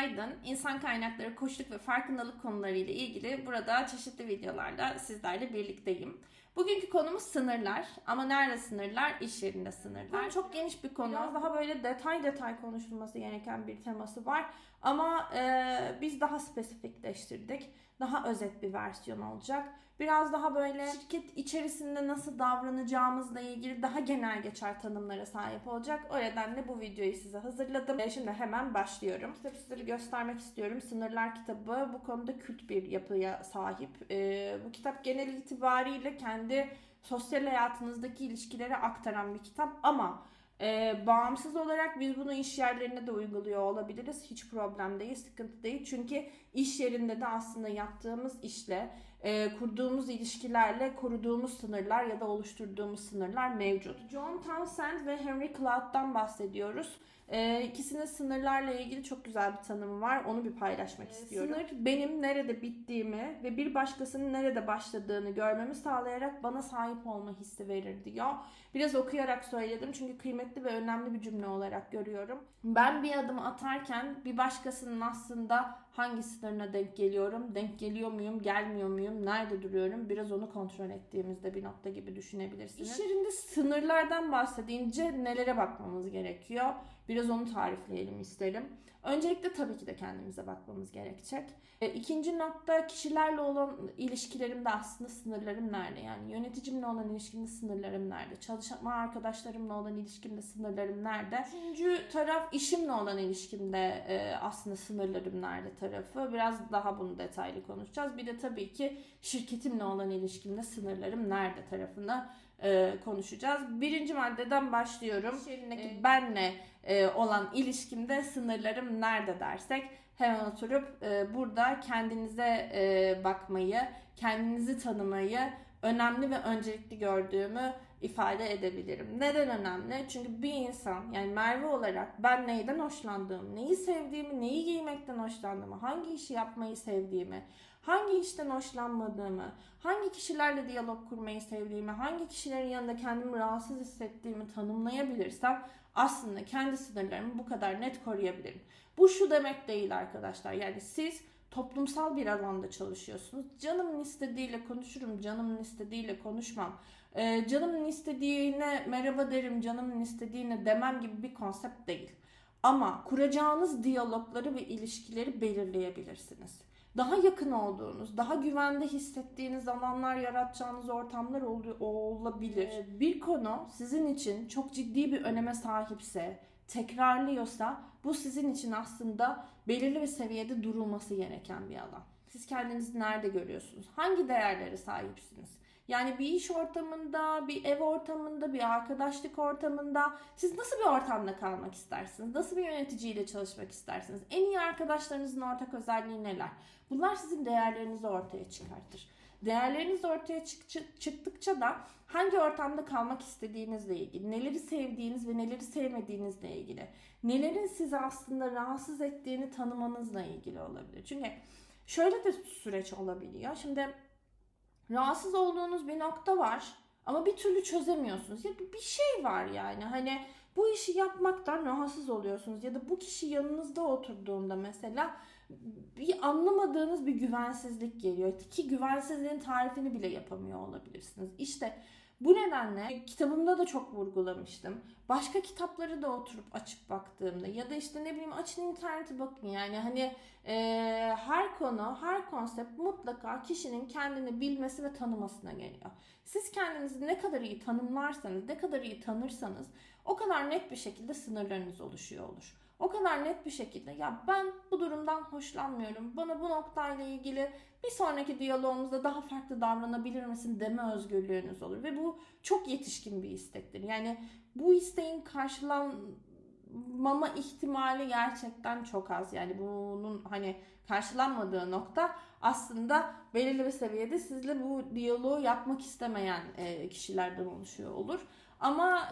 Günaydın. İnsan kaynakları, koçluk ve farkındalık konularıyla ilgili burada çeşitli videolarla sizlerle birlikteyim. Bugünkü konumuz sınırlar. Ama nerede sınırlar? İş yerinde sınırlar. Çok geniş bir konu. Biraz daha böyle detay detay konuşulması gereken bir teması var. Ama e, biz daha spesifikleştirdik. Daha özet bir versiyon olacak. Biraz daha böyle şirket içerisinde nasıl davranacağımızla ilgili daha genel geçer tanımlara sahip olacak. O nedenle bu videoyu size hazırladım. E, Şimdi hemen başlıyorum. Kitabı sizlere göstermek istiyorum. Sınırlar kitabı bu konuda kült bir yapıya sahip. E, bu kitap genel itibariyle kendi sosyal hayatınızdaki ilişkileri aktaran bir kitap ama e, bağımsız olarak biz bunu iş yerlerine de uyguluyor olabiliriz. Hiç problem değil, sıkıntı değil. Çünkü iş yerinde de aslında yaptığımız işle, e, kurduğumuz ilişkilerle koruduğumuz sınırlar ya da oluşturduğumuz sınırlar mevcut. John Townsend ve Henry Cloud'dan bahsediyoruz. E, ikisinin sınırlarla ilgili çok güzel bir tanımı var. Onu bir paylaşmak istiyorum. Sınır benim nerede bittiğimi ve bir başkasının nerede başladığını görmemi sağlayarak bana sahip olma hissi verir diyor. Biraz okuyarak söyledim çünkü kıymetli ve önemli bir cümle olarak görüyorum. Ben bir adım atarken bir başkasının aslında hangi sınırına denk geliyorum, denk geliyor muyum, gelmiyor muyum, nerede duruyorum biraz onu kontrol ettiğimizde bir nokta gibi düşünebilirsiniz. İş yerinde sınırlardan bahsedince nelere bakmamız gerekiyor? Biraz onu tarifleyelim isterim. Öncelikle tabii ki de kendimize bakmamız gerekecek. E, İkinci nokta kişilerle olan ilişkilerimde aslında sınırlarım nerede? Yani yöneticimle olan ilişkimde sınırlarım nerede? Çalışma arkadaşlarımla olan ilişkimde sınırlarım nerede? Üçüncü taraf işimle olan ilişkimde e, aslında sınırlarım nerede tarafı. Biraz daha bunu detaylı konuşacağız. Bir de tabii ki şirketimle olan ilişkimde sınırlarım nerede tarafını e, konuşacağız. Birinci maddeden başlıyorum. İş yerindeki benle e, olan ilişkimde sınırlarım nerede dersek hemen oturup e, burada kendinize e, bakmayı, kendinizi tanımayı önemli ve öncelikli gördüğümü ifade edebilirim. Neden önemli? Çünkü bir insan yani Merve olarak ben neyden hoşlandığımı, neyi sevdiğimi, neyi giymekten hoşlandığımı, hangi işi yapmayı sevdiğimi, hangi işten hoşlanmadığımı, hangi kişilerle diyalog kurmayı sevdiğimi, hangi kişilerin yanında kendimi rahatsız hissettiğimi tanımlayabilirsem aslında kendi sınırlarımı bu kadar net koruyabilirim. Bu şu demek değil arkadaşlar. Yani siz toplumsal bir alanda çalışıyorsunuz. Canımın istediğiyle konuşurum, canımın istediğiyle konuşmam. Ee, canımın istediğine merhaba derim, canımın istediğine demem gibi bir konsept değil. Ama kuracağınız diyalogları ve ilişkileri belirleyebilirsiniz. Daha yakın olduğunuz, daha güvende hissettiğiniz alanlar yaratacağınız ortamlar ol- olabilir. Bir konu sizin için çok ciddi bir öneme sahipse, tekrarlıyorsa bu sizin için aslında belirli bir seviyede durulması gereken bir alan. Siz kendinizi nerede görüyorsunuz? Hangi değerlere sahipsiniz? Yani bir iş ortamında, bir ev ortamında, bir arkadaşlık ortamında siz nasıl bir ortamda kalmak istersiniz? Nasıl bir yöneticiyle çalışmak istersiniz? En iyi arkadaşlarınızın ortak özelliği neler? Bunlar sizin değerlerinizi ortaya çıkartır. Değerleriniz ortaya çık- çıktıkça da hangi ortamda kalmak istediğinizle ilgili, neleri sevdiğiniz ve neleri sevmediğinizle ilgili, nelerin sizi aslında rahatsız ettiğini tanımanızla ilgili olabilir. Çünkü şöyle de süreç olabiliyor. Şimdi rahatsız olduğunuz bir nokta var ama bir türlü çözemiyorsunuz. Ya bir şey var yani hani bu işi yapmaktan rahatsız oluyorsunuz ya da bu kişi yanınızda oturduğunda mesela bir anlamadığınız bir güvensizlik geliyor ki güvensizliğin tarifini bile yapamıyor olabilirsiniz. İşte bu nedenle kitabımda da çok vurgulamıştım. Başka kitapları da oturup açıp baktığımda ya da işte ne bileyim açın internete bakın yani hani e, her konu, her konsept mutlaka kişinin kendini bilmesi ve tanımasına geliyor. Siz kendinizi ne kadar iyi tanımlarsanız, ne kadar iyi tanırsanız o kadar net bir şekilde sınırlarınız oluşuyor olur. O kadar net bir şekilde ya ben bu durumdan hoşlanmıyorum. Bana bu noktayla ilgili bir sonraki diyalogumuzda daha farklı davranabilir misin deme özgürlüğünüz olur. Ve bu çok yetişkin bir istektir. Yani bu isteğin karşılanmama ihtimali gerçekten çok az. Yani bunun hani karşılanmadığı nokta aslında belirli bir seviyede sizle bu diyaloğu yapmak istemeyen kişilerden oluşuyor olur. Ama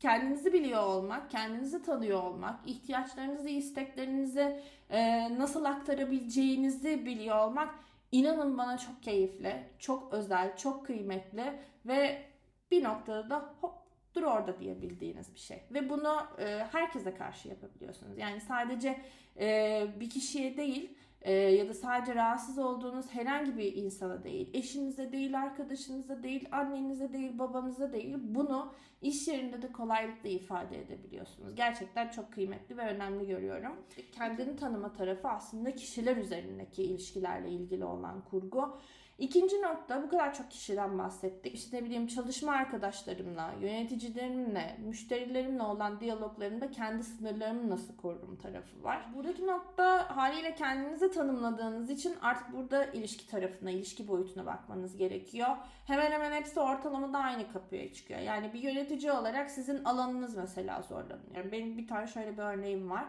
kendinizi biliyor olmak, kendinizi tanıyor olmak, ihtiyaçlarınızı, isteklerinizi e, nasıl aktarabileceğinizi biliyor olmak inanın bana çok keyifli, çok özel, çok kıymetli ve bir noktada da hop dur orada diyebildiğiniz bir şey. Ve bunu e, herkese karşı yapabiliyorsunuz. Yani sadece e, bir kişiye değil e, ya da sadece rahatsız olduğunuz herhangi bir insana değil, eşinize değil, arkadaşınıza değil, annenize değil, babanıza değil bunu iş yerinde de kolaylıkla ifade edebiliyorsunuz. Gerçekten çok kıymetli ve önemli görüyorum. Kendini tanıma tarafı aslında kişiler üzerindeki ilişkilerle ilgili olan kurgu. İkinci nokta bu kadar çok kişiden bahsettik. İşte ne bileyim çalışma arkadaşlarımla, yöneticilerimle, müşterilerimle olan diyaloglarımda kendi sınırlarımı nasıl korurum tarafı var. Buradaki nokta haliyle kendinizi tanımladığınız için artık burada ilişki tarafına, ilişki boyutuna bakmanız gerekiyor. Hemen hemen hepsi ortalamada aynı kapıya çıkıyor. Yani bir yönetici olarak sizin alanınız mesela zorlanıyor. Benim bir tane şöyle bir örneğim var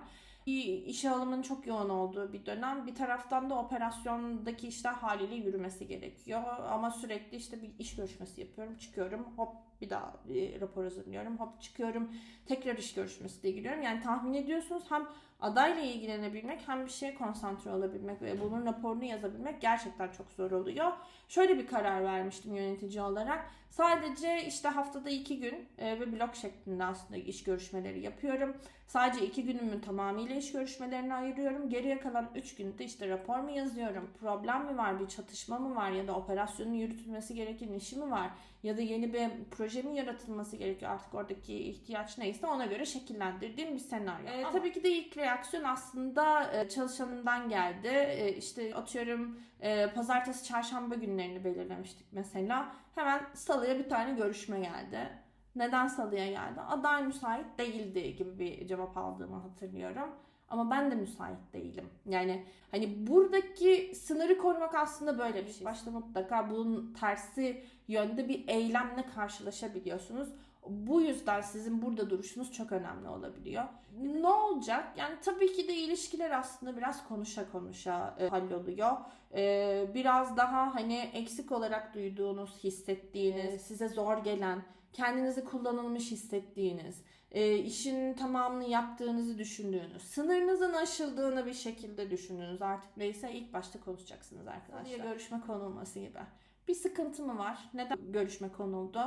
işe alımın çok yoğun olduğu bir dönem. Bir taraftan da operasyondaki işler haliyle yürümesi gerekiyor. Ama sürekli işte bir iş görüşmesi yapıyorum, çıkıyorum, hop bir daha bir rapor hazırlıyorum, hop çıkıyorum, tekrar iş görüşmesi de giriyorum. Yani tahmin ediyorsunuz hem adayla ilgilenebilmek hem bir şeye konsantre olabilmek ve bunun raporunu yazabilmek gerçekten çok zor oluyor. Şöyle bir karar vermiştim yönetici olarak. Sadece işte haftada iki gün e, ve blok şeklinde aslında iş görüşmeleri yapıyorum. Sadece iki günümün tamamıyla iş görüşmelerine ayırıyorum. Geriye kalan üç günde işte rapor mu yazıyorum, problem mi var, bir çatışma mı var ya da operasyonun yürütülmesi gereken işi mi var ya da yeni bir proje mi yaratılması gerekiyor artık oradaki ihtiyaç neyse ona göre şekillendirdiğim bir senaryo. Ee, tabii ki de ilk reaksiyon aslında e, çalışanımdan geldi. E, işte atıyorum e, pazartesi çarşamba günlerini belirlemiştik mesela. Hemen salıya bir tane görüşme geldi. Neden salıya geldi? Aday müsait değildi gibi bir cevap aldığımı hatırlıyorum. Ama ben de müsait değilim. Yani hani buradaki sınırı korumak aslında böyle bir şey. Başta mutlaka bunun tersi yönde bir eylemle karşılaşabiliyorsunuz. Bu yüzden sizin burada duruşunuz çok önemli olabiliyor. Ne olacak? Yani tabii ki de ilişkiler aslında biraz konuşa konuşa e, halloluyor. E, biraz daha hani eksik olarak duyduğunuz, hissettiğiniz, size zor gelen, kendinizi kullanılmış hissettiğiniz, e, işin tamamını yaptığınızı düşündüğünüz, sınırınızın aşıldığını bir şekilde düşündüğünüz artık neyse ilk başta konuşacaksınız arkadaşlar. Diye görüşme konulması gibi. Bir sıkıntı mı var? Neden görüşme konuldu?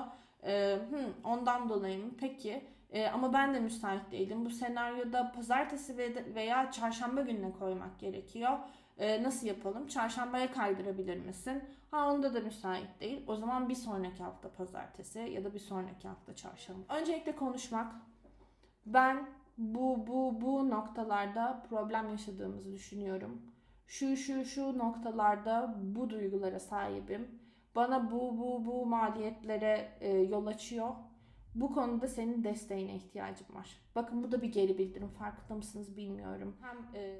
Ee, hmm, ondan dolayı mı? Peki. Ee, ama ben de müsait değilim. Bu senaryoda pazartesi veya çarşamba gününe koymak gerekiyor. Ee, nasıl yapalım? Çarşambaya kaydırabilir misin? Ha onda da müsait değil. O zaman bir sonraki hafta pazartesi ya da bir sonraki hafta çarşamba. Öncelikle konuşmak. Ben bu bu bu noktalarda problem yaşadığımızı düşünüyorum. Şu şu şu noktalarda bu duygulara sahibim bana bu bu bu maliyetlere e, yol açıyor. Bu konuda senin desteğine ihtiyacım var. Bakın bu da bir geri bildirim. Farkında mısınız bilmiyorum. Hem e,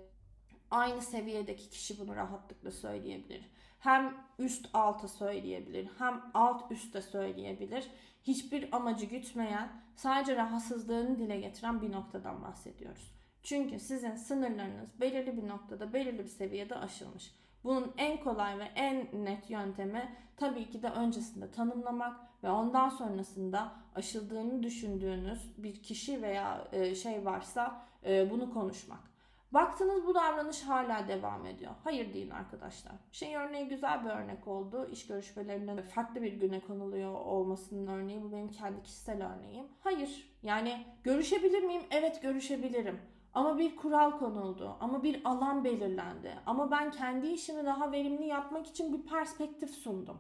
aynı seviyedeki kişi bunu rahatlıkla söyleyebilir. Hem üst alta söyleyebilir. Hem alt üste söyleyebilir. Hiçbir amacı gütmeyen, sadece rahatsızlığını dile getiren bir noktadan bahsediyoruz. Çünkü sizin sınırlarınız belirli bir noktada, belirli bir seviyede aşılmış. Bunun en kolay ve en net yöntemi tabii ki de öncesinde tanımlamak ve ondan sonrasında aşıldığını düşündüğünüz bir kişi veya e, şey varsa e, bunu konuşmak. Baktınız bu davranış hala devam ediyor. Hayır deyin arkadaşlar. Şey örneği güzel bir örnek oldu. İş görüşmelerinde farklı bir güne konuluyor olmasının örneği. Bu benim kendi kişisel örneğim. Hayır. Yani görüşebilir miyim? Evet görüşebilirim. Ama bir kural konuldu. Ama bir alan belirlendi. Ama ben kendi işimi daha verimli yapmak için bir perspektif sundum.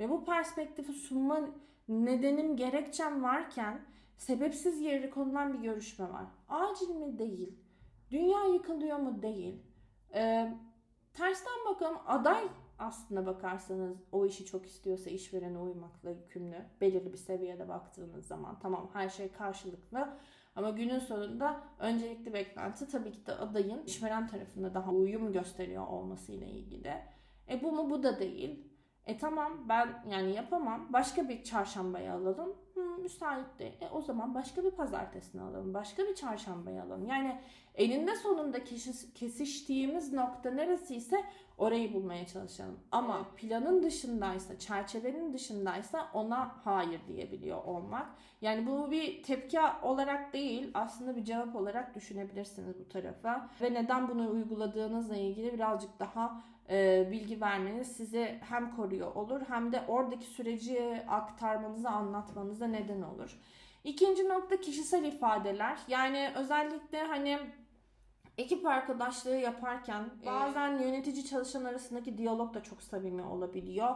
Ve bu perspektifi sunma nedenim, gerekçem varken sebepsiz yere konulan bir görüşme var. Acil mi? Değil. Dünya yıkılıyor mu? Değil. Ee, tersten bakalım aday aslında bakarsanız o işi çok istiyorsa işverene uymakla yükümlü. Belirli bir seviyede baktığınız zaman tamam her şey karşılıklı ama günün sonunda öncelikli beklenti tabii ki de adayın işveren tarafında daha uyum gösteriyor olmasıyla ilgili. E bu mu bu da değil. E tamam ben yani yapamam. Başka bir çarşambaya alalım. Hı, müsait değil. E o zaman başka bir pazartesini alalım. Başka bir çarşambaya alalım. Yani eninde sonunda kesiştiğimiz nokta neresiyse orayı bulmaya çalışalım. Ama evet. planın dışındaysa, çerçevenin dışındaysa ona hayır diyebiliyor olmak. Yani bu bir tepki olarak değil, aslında bir cevap olarak düşünebilirsiniz bu tarafa. Ve neden bunu uyguladığınızla ilgili birazcık daha e, bilgi vermeniz sizi hem koruyor olur hem de oradaki süreci aktarmanıza, anlatmanıza neden olur. İkinci nokta kişisel ifadeler. Yani özellikle hani ekip arkadaşlığı yaparken bazen yönetici çalışan arasındaki diyalog da çok samimi olabiliyor.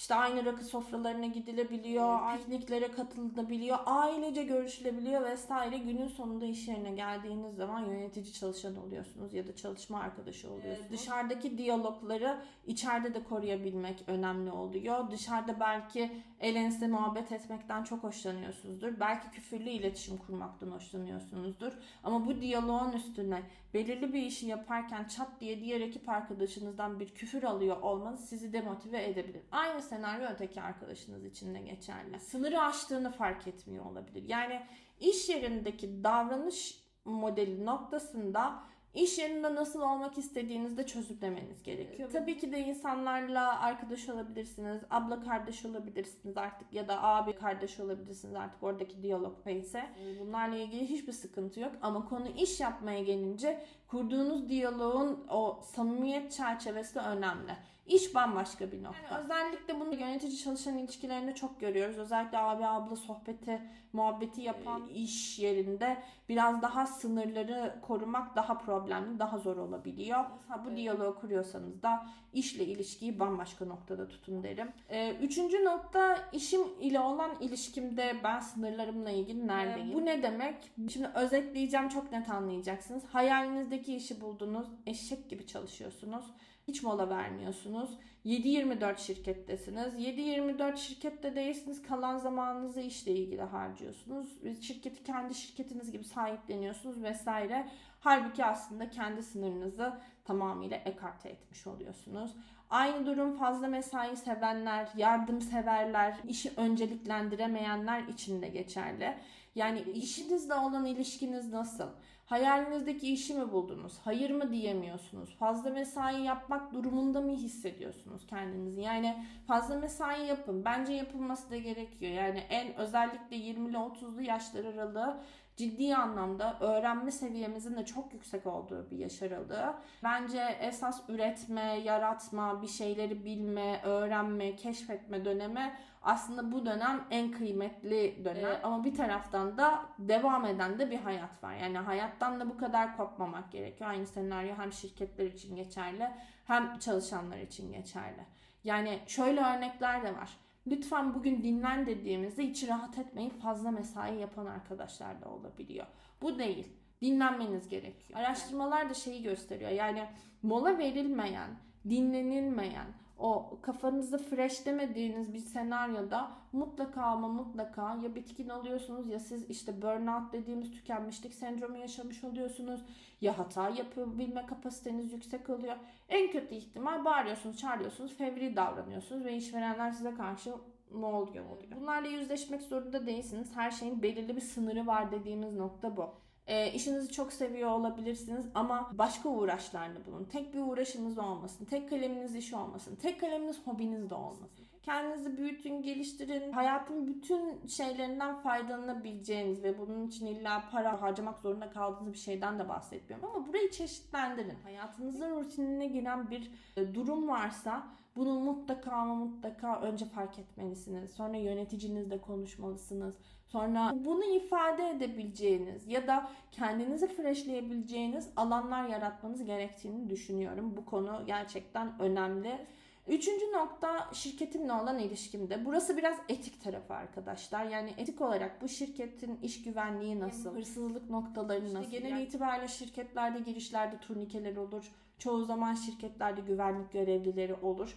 İşte aynı rakı sofralarına gidilebiliyor, pikniklere katılabiliyor, ailece görüşülebiliyor vesaire. Günün sonunda iş yerine geldiğiniz zaman yönetici çalışan oluyorsunuz ya da çalışma arkadaşı oluyorsunuz. Dışarıdaki diyalogları içeride de koruyabilmek önemli oluyor. Dışarıda belki el ense muhabbet etmekten çok hoşlanıyorsunuzdur. Belki küfürlü iletişim kurmaktan hoşlanıyorsunuzdur. Ama bu diyaloğun üstüne belirli bir işi yaparken çat diye diğer ekip arkadaşınızdan bir küfür alıyor olmanız sizi demotive edebilir. Aynı senaryo öteki arkadaşınız için de geçerli. Sınırı aştığını fark etmiyor olabilir. Yani iş yerindeki davranış modeli noktasında iş yerinde nasıl olmak istediğinizi de çözümlemeniz gerekiyor. Tabii ki de insanlarla arkadaş olabilirsiniz, abla kardeş olabilirsiniz artık ya da abi kardeş olabilirsiniz artık oradaki diyalog neyse. Bunlarla ilgili hiçbir sıkıntı yok ama konu iş yapmaya gelince kurduğunuz diyaloğun o samimiyet çerçevesi önemli. İş bambaşka bir nokta. Yani özellikle bunu yönetici çalışan ilişkilerinde çok görüyoruz. Özellikle abi abla sohbeti, muhabbeti yapan iş yerinde biraz daha sınırları korumak daha problemli, daha zor olabiliyor. Ha, bu diyaloğu kuruyorsanız da işle ilişkiyi bambaşka noktada tutun derim. Ee, üçüncü nokta işim ile olan ilişkimde ben sınırlarımla ilgili neredeyim? bu ne demek? Şimdi özetleyeceğim çok net anlayacaksınız. Hayalinizdeki işi buldunuz, eşek gibi çalışıyorsunuz. Hiç mola vermiyorsunuz. 7-24 şirkettesiniz. 7-24 şirkette değilsiniz. Kalan zamanınızı işle ilgili harcıyorsunuz. Şirketi kendi şirketiniz gibi sahipleniyorsunuz vesaire. Halbuki aslında kendi sınırınızı tamamıyla ekarte etmiş oluyorsunuz. Aynı durum fazla mesai sevenler, yardımseverler, işi önceliklendiremeyenler için de geçerli. Yani işinizle olan ilişkiniz nasıl? Hayalinizdeki işi mi buldunuz? Hayır mı diyemiyorsunuz? Fazla mesai yapmak durumunda mı hissediyorsunuz kendinizi? Yani fazla mesai yapın. Bence yapılması da gerekiyor. Yani en özellikle 20'li 30'lu yaşlar aralığı ciddi anlamda öğrenme seviyemizin de çok yüksek olduğu bir yaş aralığı. Bence esas üretme, yaratma, bir şeyleri bilme, öğrenme, keşfetme dönemi aslında bu dönem en kıymetli dönem. Ee, ama bir taraftan da devam eden de bir hayat var. Yani hayattan da bu kadar kopmamak gerekiyor. Aynı senaryo hem şirketler için geçerli hem çalışanlar için geçerli. Yani şöyle örnekler de var. Lütfen bugün dinlen dediğimizde içi rahat etmeyin fazla mesai yapan arkadaşlar da olabiliyor. Bu değil. Dinlenmeniz gerekiyor. Araştırmalar da şeyi gösteriyor. Yani mola verilmeyen, dinlenilmeyen, o kafanızda fresh demediğiniz bir senaryoda mutlaka ama mutlaka ya bitkin oluyorsunuz ya siz işte burnout dediğimiz tükenmişlik sendromu yaşamış oluyorsunuz ya hata yapabilme kapasiteniz yüksek oluyor. En kötü ihtimal bağırıyorsunuz, çağırıyorsunuz, fevri davranıyorsunuz ve işverenler size karşı ne oluyor oluyor. Bunlarla yüzleşmek zorunda değilsiniz. Her şeyin belirli bir sınırı var dediğimiz nokta bu. E, işinizi çok seviyor olabilirsiniz ama başka uğraşlarla bulun. Tek bir uğraşınız olmasın. Tek kaleminiz iş olmasın. Tek kaleminiz hobiniz de olmasın. Kendinizi büyütün, geliştirin. Hayatın bütün şeylerinden faydalanabileceğiniz ve bunun için illa para harcamak zorunda kaldığınız bir şeyden de bahsetmiyorum. Ama burayı çeşitlendirin. Hayatınızın rutinine giren bir e, durum varsa bunu mutlaka ama mutlaka önce fark etmelisiniz. Sonra yöneticinizle konuşmalısınız. Sonra bunu ifade edebileceğiniz ya da kendinizi freshleyebileceğiniz alanlar yaratmanız gerektiğini düşünüyorum. Bu konu gerçekten önemli. Üçüncü nokta şirketimle olan ilişkimde. Burası biraz etik tarafı arkadaşlar. Yani etik olarak bu şirketin iş güvenliği nasıl? Hırsızlık noktaları işte nasıl? Genel itibariyle şirketlerde girişlerde turnikeler olur. Çoğu zaman şirketlerde güvenlik görevlileri olur.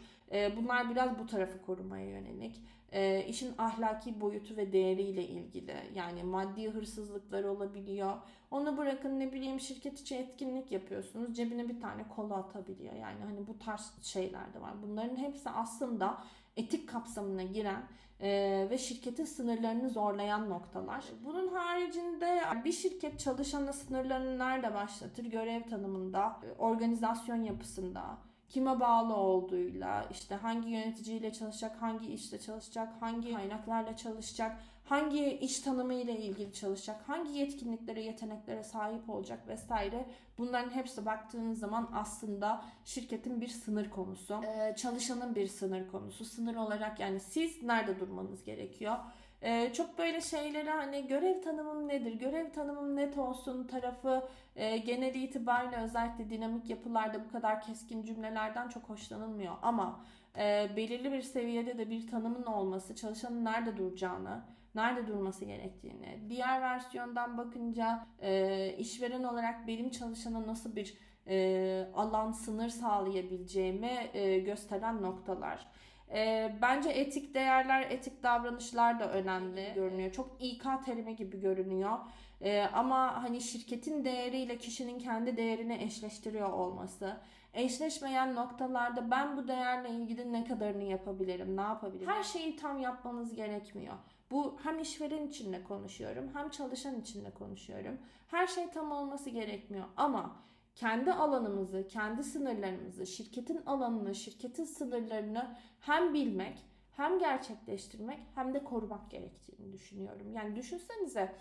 Bunlar biraz bu tarafı korumaya yönelik e, işin ahlaki boyutu ve değeriyle ilgili yani maddi hırsızlıklar olabiliyor. Onu bırakın ne bileyim şirket içi etkinlik yapıyorsunuz cebine bir tane kola atabiliyor yani hani bu tarz şeyler de var. Bunların hepsi aslında etik kapsamına giren e, ve şirketin sınırlarını zorlayan noktalar. Bunun haricinde bir şirket çalışanı sınırlarını nerede başlatır? Görev tanımında, organizasyon yapısında, kime bağlı olduğuyla, işte hangi yöneticiyle çalışacak, hangi işte çalışacak, hangi kaynaklarla çalışacak, hangi iş tanımı ile ilgili çalışacak, hangi yetkinliklere, yeteneklere sahip olacak vesaire. Bunların hepsi baktığınız zaman aslında şirketin bir sınır konusu, ee, çalışanın bir sınır konusu. Sınır olarak yani siz nerede durmanız gerekiyor? Ee, çok böyle şeyleri hani görev tanımım nedir, görev tanımım net olsun tarafı e, genel itibariyle özellikle dinamik yapılarda bu kadar keskin cümlelerden çok hoşlanılmıyor. Ama e, belirli bir seviyede de bir tanımın olması, çalışanın nerede duracağını, nerede durması gerektiğini, diğer versiyondan bakınca e, işveren olarak benim çalışana nasıl bir e, alan sınır sağlayabileceğimi e, gösteren noktalar. E, bence etik değerler, etik davranışlar da önemli görünüyor. Çok İK terimi gibi görünüyor. E, ama hani şirketin değeriyle kişinin kendi değerini eşleştiriyor olması. Eşleşmeyen noktalarda ben bu değerle ilgili ne kadarını yapabilirim, ne yapabilirim? Her şeyi tam yapmanız gerekmiyor. Bu hem işveren için de konuşuyorum, hem çalışan için de konuşuyorum. Her şey tam olması gerekmiyor ama kendi alanımızı, kendi sınırlarımızı, şirketin alanını, şirketin sınırlarını hem bilmek, hem gerçekleştirmek, hem de korumak gerektiğini düşünüyorum. Yani düşünsenize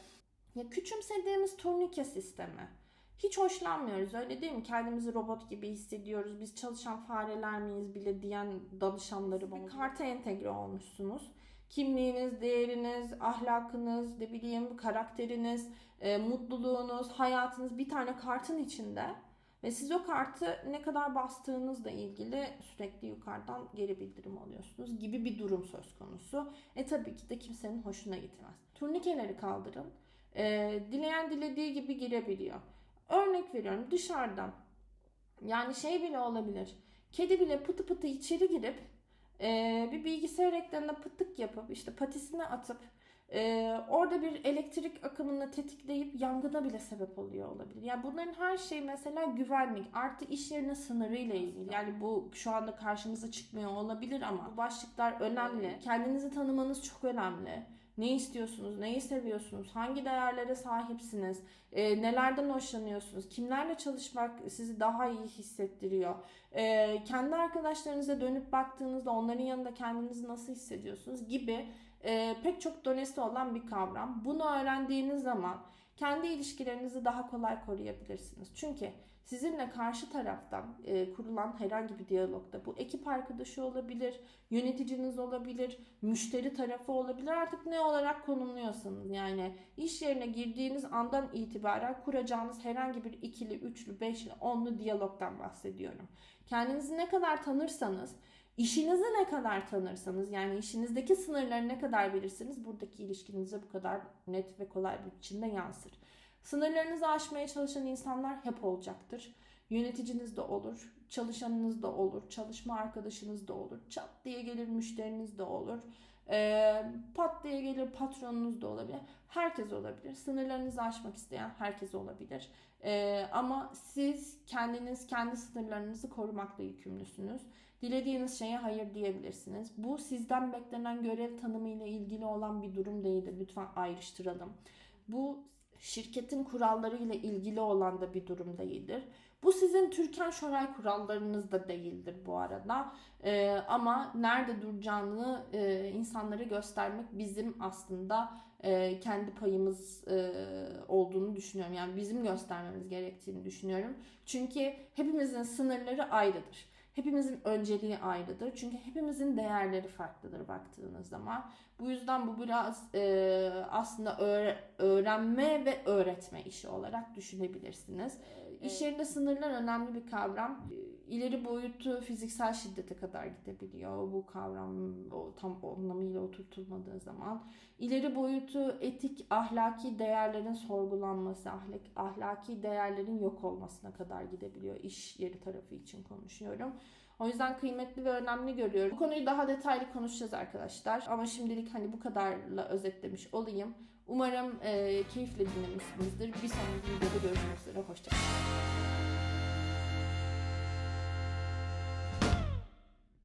ya küçümsediğimiz turnike sistemi. Hiç hoşlanmıyoruz öyle değil mi? Kendimizi robot gibi hissediyoruz. Biz çalışan fareler miyiz bile diyen danışanları var. Karta entegre olmuşsunuz. Kimliğiniz, değeriniz, ahlakınız, ne bileyim karakteriniz, e, mutluluğunuz, hayatınız bir tane kartın içinde. Ve siz o kartı ne kadar bastığınızla ilgili sürekli yukarıdan geri bildirim alıyorsunuz gibi bir durum söz konusu. E tabii ki de kimsenin hoşuna gitmez. Turnikeleri kaldırın. E, dileyen dilediği gibi girebiliyor. Örnek veriyorum dışarıdan. Yani şey bile olabilir. Kedi bile pıtı pıtı içeri girip e, bir bilgisayar ekranına pıtık yapıp işte patisini atıp e, orada bir elektrik akımını tetikleyip yangına bile sebep oluyor olabilir. Yani bunların her şeyi mesela güvenlik artı iş yerine sınırıyla ilgili. Yani bu şu anda karşımıza çıkmıyor olabilir ama bu başlıklar önemli. Kendinizi tanımanız çok önemli. Ne istiyorsunuz, neyi seviyorsunuz, hangi değerlere sahipsiniz, e, nelerden hoşlanıyorsunuz, kimlerle çalışmak sizi daha iyi hissettiriyor. E, kendi arkadaşlarınıza dönüp baktığınızda onların yanında kendinizi nasıl hissediyorsunuz gibi e, pek çok donesi olan bir kavram. Bunu öğrendiğiniz zaman kendi ilişkilerinizi daha kolay koruyabilirsiniz. Çünkü sizinle karşı taraftan e, kurulan herhangi bir diyalogda bu ekip arkadaşı olabilir, yöneticiniz olabilir, müşteri tarafı olabilir artık ne olarak konumluyorsanız yani iş yerine girdiğiniz andan itibaren kuracağınız herhangi bir ikili, üçlü, beşli, onlu diyalogdan bahsediyorum. Kendinizi ne kadar tanırsanız İşinizi ne kadar tanırsanız yani işinizdeki sınırları ne kadar bilirsiniz buradaki ilişkinize bu kadar net ve kolay bir biçimde yansır. Sınırlarınızı aşmaya çalışan insanlar hep olacaktır. Yöneticiniz de olur, çalışanınız da olur, çalışma arkadaşınız da olur, çat diye gelir müşteriniz de olur, e, pat diye gelir patronunuz da olabilir. Herkes olabilir. Sınırlarınızı aşmak isteyen herkes olabilir. E, ama siz kendiniz kendi sınırlarınızı korumakla yükümlüsünüz. Dilediğiniz şeye hayır diyebilirsiniz. Bu sizden beklenen görev tanımı ile ilgili olan bir durum değildir. Lütfen ayrıştıralım. Bu şirketin kuralları ile ilgili olan da bir durum değildir. Bu sizin Türkan Şoray kurallarınız da değildir bu arada. Ee, ama nerede duracağını e, insanlara göstermek bizim aslında e, kendi payımız e, olduğunu düşünüyorum. Yani bizim göstermemiz gerektiğini düşünüyorum. Çünkü hepimizin sınırları ayrıdır. Hepimizin önceliği ayrıdır. Çünkü hepimizin değerleri farklıdır baktığınız zaman. Bu yüzden bu biraz e, aslında öğre- öğrenme ve öğretme işi olarak düşünebilirsiniz. Evet. İş yerinde sınırlar önemli bir kavram. İleri boyutu fiziksel şiddete kadar gidebiliyor bu kavram o tam anlamıyla oturtulmadığı zaman. İleri boyutu etik, ahlaki değerlerin sorgulanması, ahlak, ahlaki değerlerin yok olmasına kadar gidebiliyor. İş yeri tarafı için konuşuyorum. O yüzden kıymetli ve önemli görüyorum. Bu konuyu daha detaylı konuşacağız arkadaşlar. Ama şimdilik hani bu kadarla özetlemiş olayım. Umarım e, keyifle dinlemişsinizdir. Bir sonraki videoda görüşmek üzere. Hoşçakalın.